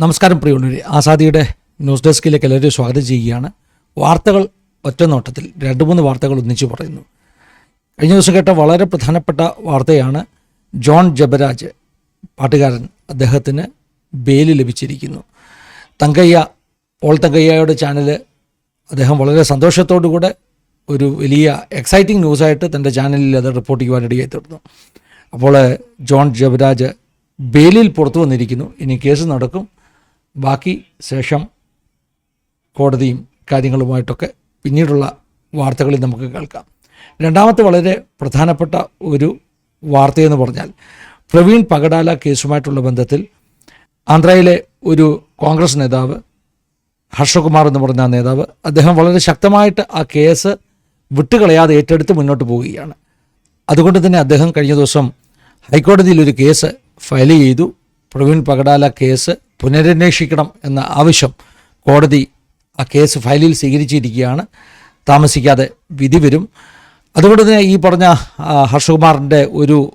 നമസ്കാരം പ്രിയുള്ളവരെ ആസാദിയുടെ ന്യൂസ് ഡെസ്കിലേക്ക് എല്ലാവരും സ്വാഗതം ചെയ്യുകയാണ്. വാർത്തകൾ ഒറ്റ നോട്ടത്തിൽ രണ്ട് മൂന്ന് വാർത്തകൾ ഒന്നിച്ചു പറയുന്നു. കഴിഞ്ഞ ദിവസം കേട്ട വളരെ പ്രധാനപ്പെട്ട വാർത്തയാണ് ജോൺ ജബരാജ് പാട്ടുകാരൻ അദ്ദേഹത്തിന് ബെയിൽ ലഭിച്ചിരിക്കുന്നു. തങ്കയ്യ ഓൾ തങ്കയ്യയുടെ ചാനൽ അദ്ദേഹം വളരെ സന്തോഷത്തോടുകൂടെ ഒരു വലിയ എക്സൈറ്റിംഗ് ന്യൂസായിട്ട് തന്റെ ചാനലിൽ അത് റിപ്പോർട്ട് ചെയ്യുവാൻ ഇടയായി തീർന്നു. അപ്പോൾ ജോൺ ജബരാജ് ബെയിലിൽ പുറത്തു വന്നിരിക്കുന്നു. ഇനി കേസ് നടക്കും. ബാക്കി ശേഷം കോടതിയും കാര്യങ്ങളുമായിട്ടൊക്കെ പിന്നീടുള്ള വാർത്തകളിൽ നമുക്ക് കേൾക്കാം. രണ്ടാമത്തെ വളരെ പ്രധാനപ്പെട്ട ഒരു വാർത്തയെന്ന് പറഞ്ഞാൽ പ്രവീൺ പകടാല കേസുമായിട്ടുള്ള ബന്ധത്തിൽ ആന്ധ്രയിലെ ഒരു കോൺഗ്രസ് നേതാവ് ഹർഷകുമാർ എന്ന് പറഞ്ഞ നേതാവ് അദ്ദേഹം വളരെ ശക്തമായിട്ട് ആ കേസ് വിട്ടുകളയാതെ ഏറ്റെടുത്ത് മുന്നോട്ട് പോവുകയാണ്. അതുകൊണ്ട് തന്നെ അദ്ദേഹം കഴിഞ്ഞ ദിവസം ഹൈക്കോടതിയിൽ ഒരു കേസ് ഫയൽ ചെയ്തു. പ്രവീൺ പകടാല കേസ് പുനരന്വേഷിക്കണം എന്ന ആവശ്യം കോടതി ആ കേസ് ഫയലിൽ സ്വീകരിച്ചിരിക്കുകയാണ്. താമസിക്കാതെ വിധി വരും. അതുകൊണ്ട് തന്നെ ഈ പറഞ്ഞ ഹർഷകുമാറിന്റെ ഒരു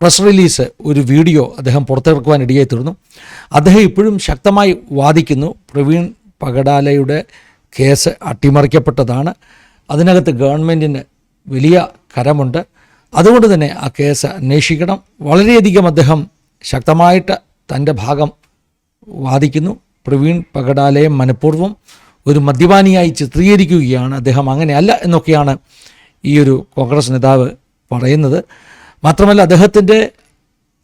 പ്രസ് റിലീസ് ഒരു വീഡിയോ അദ്ദേഹം പുറത്തിറക്കുവാൻ ഇടയായി തീർന്നു. അദ്ദേഹം ഇപ്പോഴും ശക്തമായി വാദിക്കുന്നു. പ്രവീൺ പകടാലയുടെ കേസ് അട്ടിമറിക്കപ്പെട്ടതാണ്. അതിനകത്ത് ഗവൺമെന്റിന് വലിയ കരമുണ്ട്. അതുകൊണ്ട് തന്നെ ആ കേസ് അന്വേഷിക്കണം. വളരെയധികം അദ്ദേഹം ശക്തമായിട്ട് തന്റെ ഭാഗം വാദിക്കുന്നു. പ്രവീൺ പകടാലയെ മനഃപൂർവം ഒരു മദ്യപാനിയായി ചിത്രീകരിക്കുകയാണ് അദ്ദേഹം. അങ്ങനെയല്ല എന്നൊക്കെയാണ് ഈ ഒരു കോൺഗ്രസ് നേതാവ് പറയുന്നത്. മാത്രമല്ല അദ്ദേഹത്തിന്റെ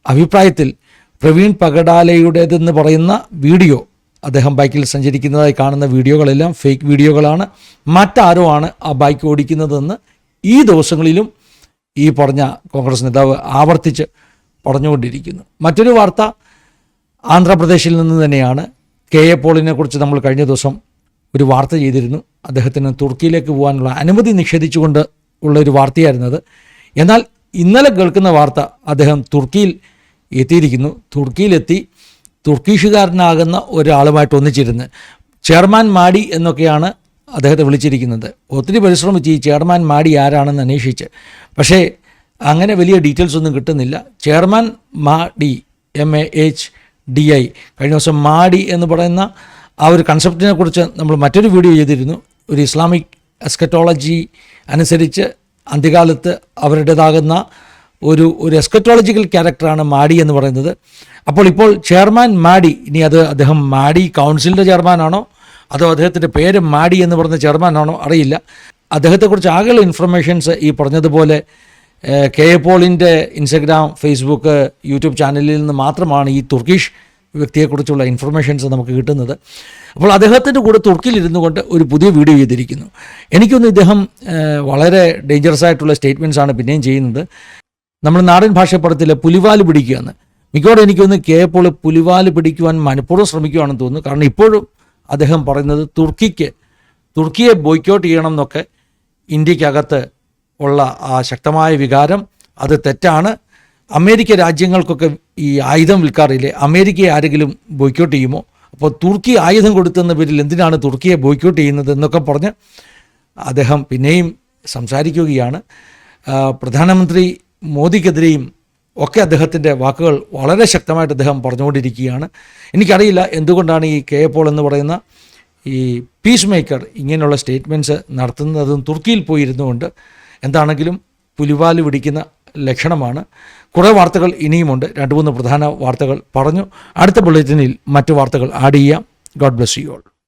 അഭിപ്രായത്തിൽ പ്രവീൺ പകടാലയുടേതെന്ന് പറയുന്ന വീഡിയോ അദ്ദേഹം ബൈക്കിൽ സഞ്ചരിക്കുന്നതായി കാണുന്ന വീഡിയോകളെല്ലാം ഫേക്ക് വീഡിയോകളാണ്. മറ്റാരോ ആണ് ആ ബൈക്ക് ഓടിക്കുന്നതെന്ന് ഈ ദിവസങ്ങളിലും ഈ പറഞ്ഞ കോൺഗ്രസ് നേതാവ് ആവർത്തിച്ച് പറഞ്ഞുകൊണ്ടിരിക്കുന്നു. മറ്റൊരു വാർത്ത ആന്ധ്രാപ്രദേശിൽ നിന്ന് തന്നെയാണ് കെ എ പോളിനെ കുറിച്ച് നമ്മൾ കഴിഞ്ഞ ദിവസം ഒരു വാർത്ത ചെയ്തിരുന്നു. അദ്ദേഹത്തിന് തുർക്കിയിലേക്ക് പോകാനുള്ള അനുമതി നിഷേധിച്ചുകൊണ്ട് ഉള്ള ഒരു വാർത്തയായിരുന്നത് എന്നാൽ ഇന്നലെ കേൾക്കുന്ന വാർത്ത അദ്ദേഹം തുർക്കിയിൽ എത്തിയിരിക്കുന്നു. തുർക്കിയിലെത്തി തുർക്കീഷുകാരനാകുന്ന ഒരാളുമായിട്ട് ഒന്നിച്ചിരുന്ന്. ചെയർമാൻ മാഡി എന്നൊക്കെയാണ് അദ്ദേഹത്തെ വിളിച്ചിരിക്കുന്നത്. ഒത്തിരി പരിശ്രമിച്ച് ഈ ചെയർമാൻ മാഡി ആരാണെന്ന് അന്വേഷിച്ച്. പക്ഷേ അങ്ങനെ വലിയ ഡീറ്റെയിൽസ് ഒന്നും കിട്ടുന്നില്ല. Chairman Madey M A H D I കഴിഞ്ഞ ദിവസം മാഡി എന്ന് പറയുന്ന ആ ഒരു കൺസെപ്റ്റിനെ കുറിച്ച് നമ്മൾ മറ്റൊരു വീഡിയോ ചെയ്തിരുന്നു. ഒരു ഇസ്ലാമിക് എസ്കറ്റോളജി അനുസരിച്ച് അന്ത്യകാലത്ത് അവരുടേതാകുന്ന ഒരു ഒരു എസ്കറ്റോളജിക്കൽ ക്യാരക്ടറാണ് മാഡി എന്ന് പറയുന്നത്. അപ്പോൾ ഇപ്പോൾ ചെയർമാൻ മാഡി ഇനി അത് അദ്ദേഹം മാഡി കൗൺസിലിന്റെ ചെയർമാനാണോ? അതോ അദ്ദേഹത്തിന്റെ പേര് മാഡി എന്ന് പറയുന്ന ചെയർമാനാണോ? അറിയില്ല. അദ്ദേഹത്തെക്കുറിച്ച് ആകെയുള്ള ഇൻഫർമേഷൻസ് ഈ പറഞ്ഞതുപോലെ കെ എ പോളിന്റെ ഇൻസ്റ്റഗ്രാം ഫേസ്ബുക്ക് യൂട്യൂബ് ചാനലിൽ നിന്ന് മാത്രമാണ് ഈ തുർക്കിഷ് വ്യക്തിയെക്കുറിച്ചുള്ള ഇൻഫർമേഷൻസ് നമുക്ക് കിട്ടുന്നത്. അപ്പോൾ അദ്ദേഹത്തിന്റെ കൂടെ തുർക്കിയിൽ ഇരുന്നു കൊണ്ട് ഒരു പുതിയ വീഡിയോ ചെയ്തിരിക്കുന്നു. എനിക്കൊന്ന് ഇദ്ദേഹം വളരെ ഡേഞ്ചറസ് ആയിട്ടുള്ള സ്റ്റേറ്റ്മെന്റ്സ് ആണ് പിന്നെയും ചെയ്യുന്നത്. നമ്മൾ നാടൻ ഭാഷ പടത്തിലെ പുലിവാൽ പിടിക്കുകയെന്ന് മിക്കവാറും എനിക്കൊന്ന് കെ പോൾ പുലിവാൽ പിടിക്കുവാൻ മനഃപൂർവം ശ്രമിക്കുകയാണെന്ന് തോന്നുന്നു. കാരണം ഇപ്പോഴും അദ്ദേഹം പറയുന്നത് തുർക്കിക്ക് തുർക്കിയെ ബോയ്ക്കോട്ട് ചെയ്യണം എന്നൊക്കെ ഇന്ത്യക്കകത്ത് ഉള്ള ആ ശക്തമായ വികാരം അത് തെറ്റാണ്. അമേരിക്ക രാജ്യങ്ങൾക്കൊക്കെ ഈ ആയുധം വിൽക്കാറില്ലേ? അമേരിക്കയെ ആരെങ്കിലും ബോയ്ക്കോട്ട് ചെയ്യുമോ? അപ്പോൾ തുർക്കി ആയുധം കൊടുത്തെന്ന പേരിൽ എന്തിനാണ് തുർക്കിയെ ബോയ്ക്കോട്ട് ചെയ്യുന്നത് എന്നൊക്കെ പറഞ്ഞ് അദ്ദേഹം പിന്നെയും സംസാരിക്കുകയാണ്. പ്രധാനമന്ത്രി മോദിക്കെതിരെയും ഒക്കെ അദ്ദേഹത്തിന്റെ വാക്കുകൾ വളരെ ശക്തമായിട്ട് അദ്ദേഹം പറഞ്ഞുകൊണ്ടിരിക്കുകയാണ്. എനിക്കറിയില്ല എന്തുകൊണ്ടാണ് ഈ കെ പോൾ എന്ന് പറയുന്ന ഈ പീസ് മേക്കർ ഇങ്ങനെയുള്ള സ്റ്റേറ്റ്മെന്റ്സ് നടത്തുന്നതും തുർക്കിയിൽ പോയിരുന്നുകൊണ്ട് എന്താണെങ്കിലും പുലിവാൽ പിടിക്കുന്ന ലക്ഷണമാണ്. കുറേ വാർത്തകൾ ഇനിയുമുണ്ട്. രണ്ട് മൂന്ന് പ്രധാന വാർത്തകൾ പറഞ്ഞു. അടുത്ത ബുള്ളറ്റിനിൽ മറ്റു വാർത്തകൾ ആഡ് ചെയ്യാം. God bless you all.